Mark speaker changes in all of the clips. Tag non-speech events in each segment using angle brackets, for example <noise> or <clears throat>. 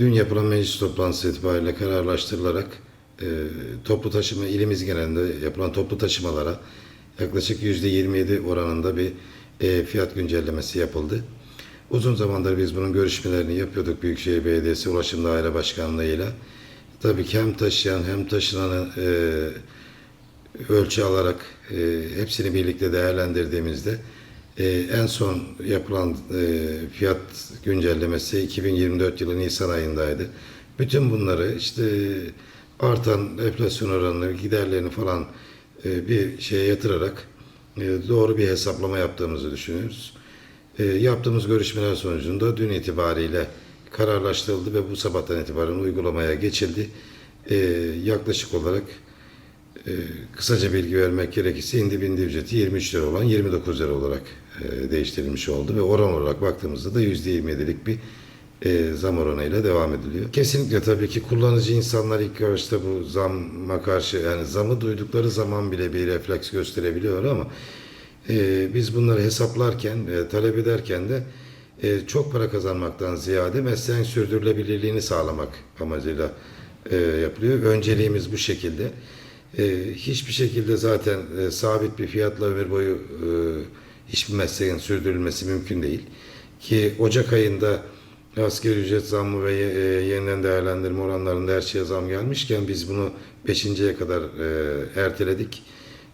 Speaker 1: dün yapılan meclis toplantısı itibariyle kararlaştırılarak e, toplu taşıma ilimiz genelinde yapılan toplu taşımalara yaklaşık %27 oranında bir e, fiyat güncellemesi yapıldı. Uzun zamandır biz bunun görüşmelerini yapıyorduk Büyükşehir Belediyesi Ulaşım Daire Başkanlığı'yla. Tabii ki hem taşıyan hem taşınanı e, ölçü alarak e, hepsini birlikte değerlendirdiğimizde e, en son yapılan e, fiyat güncellemesi 2024 yılı Nisan ayındaydı. Bütün bunları işte artan enflasyon oranını, giderlerini falan e, bir şeye yatırarak e, doğru bir hesaplama yaptığımızı düşünüyoruz. Yaptığımız görüşmeler sonucunda dün itibariyle kararlaştırıldı ve bu sabahtan itibaren uygulamaya geçildi. Yaklaşık olarak e, kısaca bilgi vermek gerekirse indi bindi ücreti 23 lira olan 29 lira olarak e, değiştirilmiş oldu ve oran olarak baktığımızda da %27'lik bir e, zam oranıyla devam ediliyor. Kesinlikle tabii ki kullanıcı insanlar ilk başta bu zamma karşı yani zamı duydukları zaman bile bir refleks gösterebiliyor ama e, biz bunları hesaplarken, e, talep ederken de e, çok para kazanmaktan ziyade mesleğin sürdürülebilirliğini sağlamak amacıyla e, yapılıyor. Önceliğimiz bu şekilde. E, hiçbir şekilde zaten e, sabit bir fiyatla ömür boyu e, hiçbir mesleğin sürdürülmesi mümkün değil. Ki Ocak ayında asgari ücret zammı ve e, yeniden değerlendirme oranlarında her şeye zam gelmişken biz bunu 5.ye kadar e, erteledik.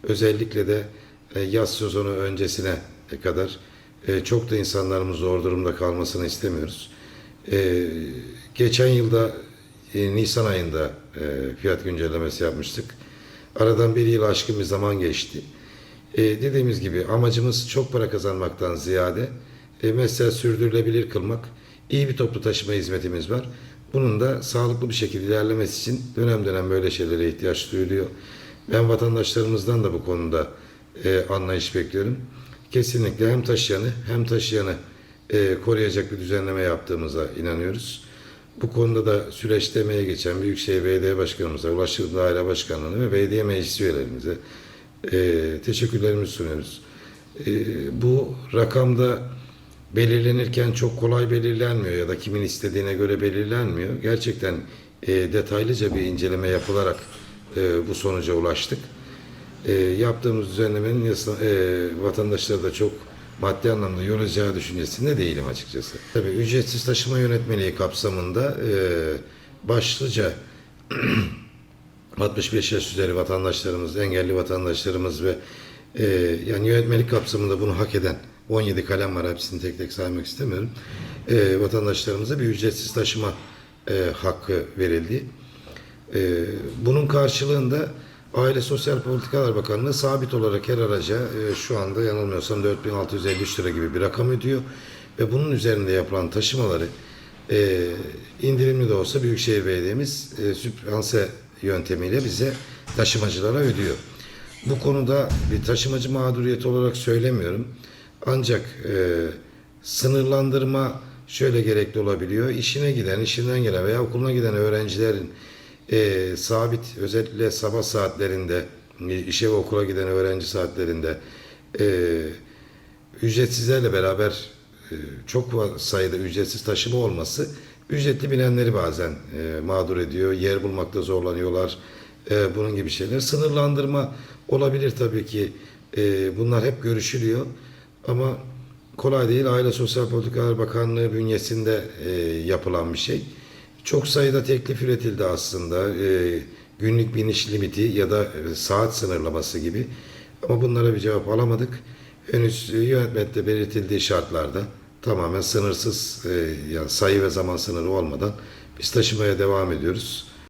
Speaker 1: Özellikle de e, yaz sezonu öncesine kadar e, çok da insanlarımız zor durumda kalmasını istemiyoruz. E, geçen yılda e, Nisan ayında e, fiyat güncellemesi yapmıştık. Aradan bir yıl aşkın bir zaman geçti. E, dediğimiz gibi amacımız çok para kazanmaktan ziyade e, mesela sürdürülebilir kılmak. İyi bir toplu taşıma hizmetimiz var. Bunun da sağlıklı bir şekilde ilerlemesi için dönem dönem böyle şeylere ihtiyaç duyuluyor. Ben vatandaşlarımızdan da bu konuda e, anlayış bekliyorum. Kesinlikle hem taşıyanı hem taşıyanı e, koruyacak bir düzenleme yaptığımıza inanıyoruz. Bu konuda da süreçte emeğe geçen Büyükşehir Belediye Başkanımıza, Ulaşım Daire Başkanlığı'na ve belediye meclis üyelerimize e, teşekkürlerimizi sunuyoruz. E, bu rakamda belirlenirken çok kolay belirlenmiyor ya da kimin istediğine göre belirlenmiyor. Gerçekten e, detaylıca bir inceleme yapılarak e, bu sonuca ulaştık. E, yaptığımız düzenlemenin e, vatandaşları da çok maddi anlamda yoracağı düşüncesinde değilim açıkçası. Tabii ücretsiz taşıma yönetmeliği kapsamında e, başlıca <clears throat> 65 yaş üzeri vatandaşlarımız, engelli vatandaşlarımız ve e, yani yönetmelik kapsamında bunu hak eden 17 kalem var hepsini tek tek saymak istemiyorum. E, vatandaşlarımıza bir ücretsiz taşıma e, hakkı verildi. E, bunun karşılığında Aile Sosyal Politikalar Bakanlığı sabit olarak her araca e, şu anda yanılmıyorsam 4653 lira gibi bir rakam ödüyor. Ve bunun üzerinde yapılan taşımaları e, indirimli de olsa Büyükşehir Belediye'miz e, sübvanse yöntemiyle bize taşımacılara ödüyor. Bu konuda bir taşımacı mağduriyeti olarak söylemiyorum. Ancak e, sınırlandırma şöyle gerekli olabiliyor. İşine giden, işinden gelen veya okuluna giden öğrencilerin e, sabit özellikle sabah saatlerinde e, işe ve okula giden öğrenci saatlerinde e, ücretsizlerle beraber e, çok sayıda ücretsiz taşıma olması ücretli binenleri bazen e, mağdur ediyor. Yer bulmakta zorlanıyorlar. E, bunun gibi şeyler. Sınırlandırma olabilir tabii ki. E, bunlar hep görüşülüyor. Ama kolay değil. Aile Sosyal Politikalar Bakanlığı bünyesinde e, yapılan bir şey. Çok sayıda teklif üretildi aslında. E, günlük biniş limiti ya da e, saat sınırlaması gibi. Ama bunlara bir cevap alamadık. Henüz e, yönetmekte belirtildiği şartlarda tamamen sınırsız e, yani sayı ve zaman sınırı olmadan biz taşımaya devam ediyoruz.